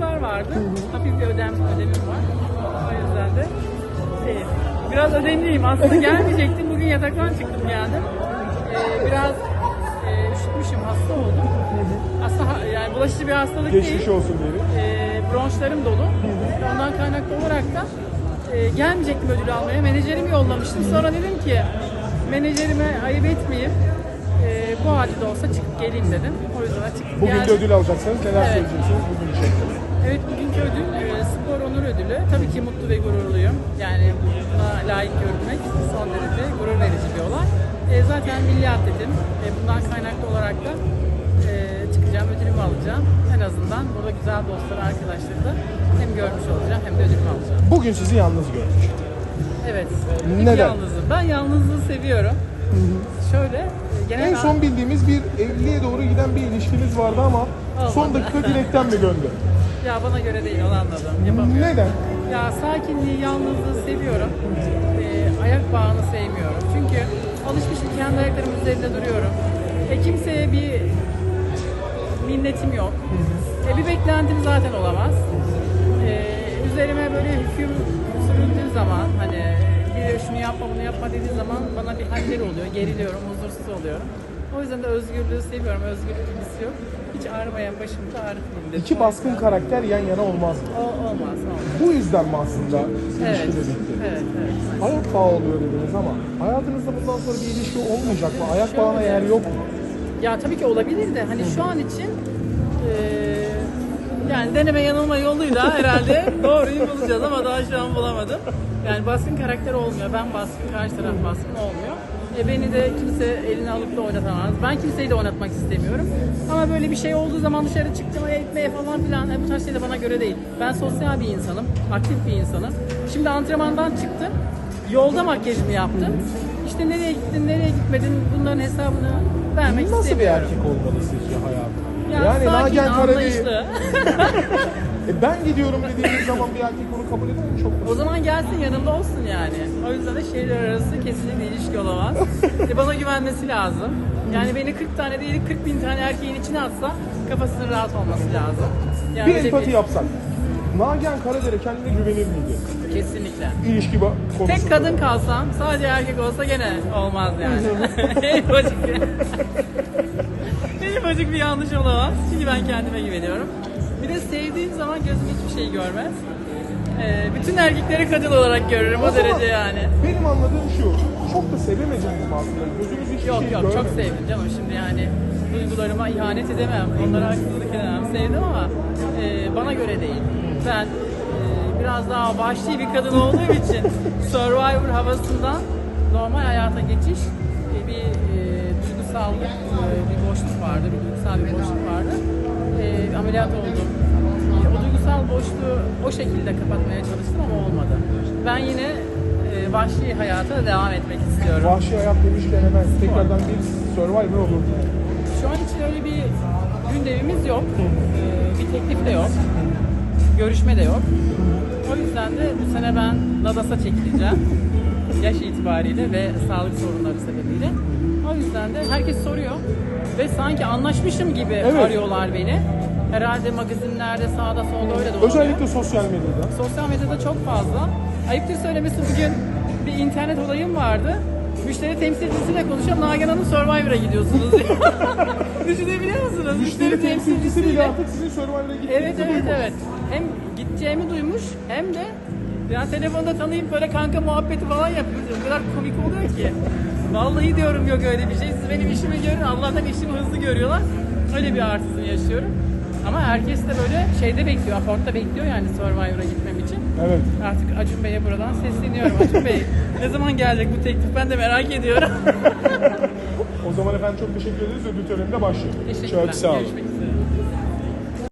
dersler vardı. Hafif bir ödem, ödemim var. O yüzden de şey, biraz ödemliyim. Aslında gelmeyecektim. Bugün yataktan çıktım geldim. Ee, biraz e, üşütmüşüm, hasta oldum. Aslında yani bulaşıcı bir hastalık değil. Geçmiş olsun diyelim. E, bronşlarım dolu. Ondan kaynaklı olarak da e, gelmeyecektim ödül almaya. Menajerimi yollamıştım. Sonra dedim ki menajerime ayıp etmeyeyim. E, bu halde de olsa çıkıp geleyim dedim. O yüzden de çıkıp Bugün de geldim. ödül alacaksınız. Neler Evet. söyleyeceksiniz bugün için? Evet bugünkü ödül e, spor onur ödülü. Tabii ki mutlu ve gururluyum. Yani buna layık görülmek son derece gurur verici bir olay. E, zaten milli atletim. E, bundan kaynaklı olarak da e, çıkacağım, ödülümü alacağım. En azından burada güzel dostlar, arkadaşları da hem görmüş olacağım hem de ödülümü alacağım. Bugün sizi yalnız gördük. Evet. Neden? Hiç yalnızım. Ben yalnızlığı seviyorum. Şöyle, genel En son bildiğimiz bir evliliğe doğru giden bir ilişkiniz vardı ama son Olmadı. dakika dilekten mi döndü? ya bana göre değil, onu anladım. Yapamıyorum. Neden? Ya sakinliği, yalnızlığı seviyorum. Ee, ayak bağını sevmiyorum. Çünkü alışmışım kendi ayaklarımın üzerinde duruyorum. E, kimseye bir minnetim yok. E, bir beklentim zaten olamaz. E, üzerime böyle hüküm sürüldüğü zaman hani biri şunu yapma bunu yapma dediği zaman bana bir haller oluyor. Geriliyorum, huzursuz oluyorum. O yüzden de özgürlüğü seviyorum. Özgürlük ilgisi yok. Hiç ağrımayan başımda ağrıtmayayım dedim. İki baskın karakter yan yana olmaz? O, olmaz, olmaz. Bu yüzden mi aslında Evet, ilişkide bitti? evet, evet. Ayak bağı oluyor dediniz ama hayatınızda bundan sonra bir ilişki olmayacak mı? Ayak bağına yer yok mu? Ya tabii ki olabilir de hani şu an için eee, yani deneme yanılma yoluyla herhalde doğruyu bulacağız ama daha şu an bulamadım. Yani baskın karakter olmuyor. Ben baskın, karşı taraf baskın olmuyor. E beni de kimse eline alıp da oynatamaz. Ben kimseyi de oynatmak istemiyorum. Ama böyle bir şey olduğu zaman dışarı çıktığıma etmeye falan filan e, bu tarz şeyler bana göre değil. Ben sosyal bir insanım, aktif bir insanım. Şimdi antrenmandan çıktım. Yolda makyajımı yaptım. İşte nereye gittin, nereye gitmedin bunların hesabını vermek Nasıl bir istemiyorum. erkek olmalı sizce hayatı? Ya yani sakin, e ben gidiyorum dediğiniz zaman bir erkek onu kabul eder mi? Çok o zaman gelsin yanımda olsun yani. O yüzden de şehirler arası kesinlikle ilişki olamaz. e bana güvenmesi lazım. Yani beni 40 tane değil 40 bin tane erkeğin içine atsa kafasının rahat olması lazım. Yani bir empati yapsak. Nagihan Karadere kendine güvenir miydi? Kesinlikle. İlişki konusunda. Tek kadın kalsam sadece erkek olsa gene olmaz yani. yanlış olamaz. Çünkü ben kendime güveniyorum. Bir de sevdiğim zaman gözüm hiçbir şey görmez. Ee, bütün erkekleri kadın olarak görürüm o, O derece yani. Benim anladığım şu, çok da sevemeyeceğiz mi aslında? Gözümüz hiçbir Yok şey yok görmez. çok sevdim canım şimdi yani duygularıma ihanet edemem, onlara haksızlık edemem. Sevdim ama e, bana göre değil. Ben e, biraz daha vahşi bir kadın olduğum için Survivor havasından normal hayata geçiş e, bir e, duygusal e, bir boşluk vardı, bir duygusal bir boşluk vardı. E, ameliyat oldum. E, o duygusal boşluğu o şekilde kapatmaya çalıştım ama olmadı. Ben yine e, vahşi hayata devam etmek istiyorum. Vahşi hayat demişken hemen tekrardan bir Survivor olur. Şu an için öyle bir gündemimiz yok. Bir teklif de yok. Görüşme de yok. O yüzden de bu sene ben Nadas'a çekileceğim. Yaş itibariyle ve sağlık sorunları sebebiyle. O yüzden de herkes soruyor. Ve sanki anlaşmışım gibi Evet. arıyorlar beni. Herhalde magazinlerde sağda solda öyle dolanıyor. Özellikle sosyal medyada. Sosyal medyada çok fazla. Ayıptır söylemesi bugün bir internet olayım vardı. Müşteri temsilcisiyle konuşuyor. Nagihan Hanım Survivor'a gidiyorsunuz diyor. Düşünebiliyor musunuz? Müşteri temsilcisi bile artık sizin Survivor'a gittiğinizi Evet evet duymuş. evet. Hem gideceğimi duymuş hem de ya telefonda tanıyıp böyle kanka muhabbeti falan yapıyoruz. O kadar komik oluyor ki. Vallahi diyorum yok öyle bir şey. Siz benim işimi görün. Allah'tan işimi hızlı görüyorlar. Öyle bir artısını yaşıyorum. Ama herkes de böyle şeyde bekliyor. Aportta bekliyor yani Survivor'a gitmem için. Evet. Artık Acun Bey'e buradan sesleniyorum. Acun Bey ne zaman gelecek bu teklif ben de merak ediyorum. O zaman efendim çok teşekkür ederiz. Ödül töreninde başlıyor. Teşekkürler. Çok sağ olun. Görüşmek üzere.